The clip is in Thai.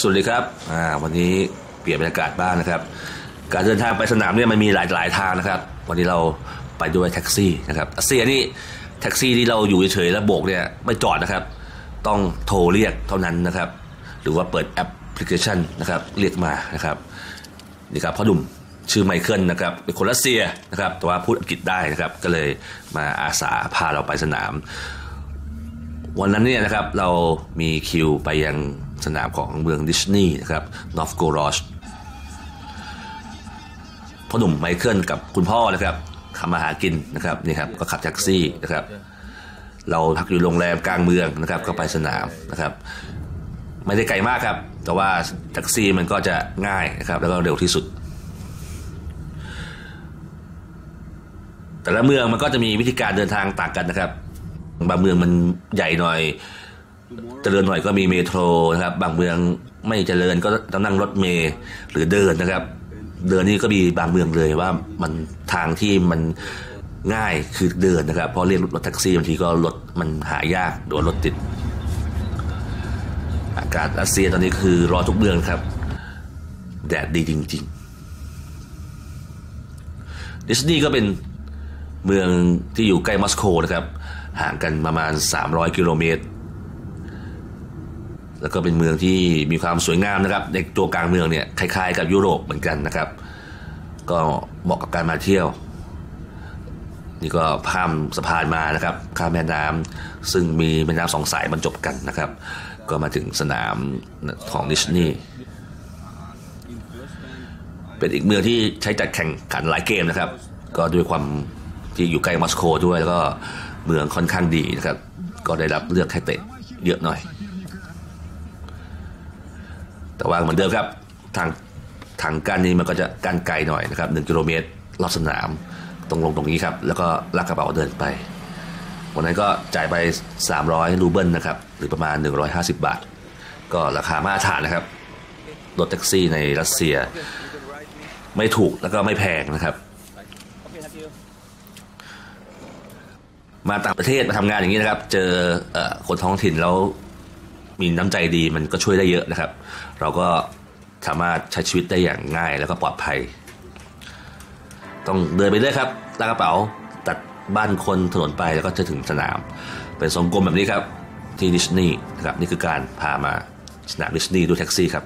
สวัสดีครับอ่าวันนี้เปลี่ยนบรรยากาศบ้างนะครับ การเดินทางไปสนามเนี่ยมันมีหลายหลายทางนะครับ วันนี้เราไปด้วยแท็กซี่นะครับรัสเซียนี่แท็กซี่ที่เราอยู่เฉยๆแล้วโบกเนี่ยไม่จอดนะครับ ต้องโทรเรียกเท่านั้นนะครับ หรือว่าเปิดแอปพลิเคชันนะครับเรียกมานะครับนี่ครับพ่อหนุ่มชื่อไมเคิลนะครับเป็นคนรัสเซียนะครับแต่ว่าพูดอังกฤษได้นะครับ ก็เลยมาอาสาพาเราไปสนาม วันนั้นเนี่ยนะครับเรามีคิวไปยัง สนามของเมืองดิสนีย์นะครับนอฟโกรอชพ่อหนุ่มไมเคิลกับคุณพ่อนะครับขับมาหากินนะครับนี่ครับก็ขับแท็กซี่นะครับ เราพักอยู่โรงแรมกลางเมืองนะครับ ก็ไปสนามนะครับ ไม่ได้ไกลมากครับ แต่ว่าแท็กซี่มันก็จะง่ายนะครับ แล้วก็เร็วที่สุด แต่ละเมืองมันก็จะมีวิธีการเดินทางต่างกันนะครับ บางเมืองมันใหญ่หน่อย เจริญหน่อยก็มีเมโทรนะครับ บางเมืองไม่เจริญก็ต้องนั่งรถเมล์หรือเดินนะครับ เดินนี่ก็มีบางเมืองเลยว่ามันทางที่มันง่ายคือเดินนะครับเพราะเรียกรถแท็กซี่บางทีก็รถมันหายากโดนรถติด อากาศรัสเซียตอนนี้คือรอทุกเมืองครับ แดดดีจริงๆดิสนีย์ก็เป็นเมืองที่อยู่ใกล้มอสโกนะครับ ห่างกันประมาณ 300 กิโลเมตร แล้วก็เป็นเมืองที่มีความสวยงามนะครับ ในตัวกลางเมืองเนี่ยคล้ายๆ กับยุโรปเหมือนกันนะครับ ก็เหมาะกับการมาเที่ยว นี่ก็ข้ามสะพานมานะครับข้ามแม่น้ำซึ่งมีแม่น้ำสองสายบรรจบกันนะครับ ก็มาถึงสนามของดิสนีย์เป็นอีกเมืองที่ใช้จัดแข่งขันหลายเกมนะครับ ก็ด้วยความที่อยู่ใกล้มอสโกด้วยแล้วก็เมืองค่อนข้างดีนะครับ ก็ได้รับเลือกให้เตะเยอะหน่อย แต่ว่าเหมือนเดิมครับทางทางการนี้มันก็จะการไกลหน่อยนะครับหนึ่งกิโลเมตรรอบสนามตรงลงตรงนี้ครับ แล้วก็ลากกระเป๋าเดินไป วันนั้นก็จ่ายไป 300 รูเบิลนะครับ หรือประมาณ 150 บาท ก็ราคามาตรฐานนะครับ รถแท็กซี่ในรัสเซีย ไม่ถูกแล้วก็ไม่แพงนะครับ มาต่างประเทศมาทำงานอย่างนี้นะครับ เจออคนท้องถิ่นแล้ว มีน้ำใจดีมันก็ช่วยได้เยอะนะครับ เราก็สามารถใช้ชีวิตได้อย่างง่ายแล้วก็ปลอดภัย ต้องเดินไปเรื่อยครับลากกระเป๋าตัดบ้านคนถนนไปแล้วก็จะถึงสนาม เป็นทรงกลมแบบนี้ครับที่ดิสนีย์นะครับนี่คือการพามาสนามดิสนีย์ด้วยแท็กซี่ครับ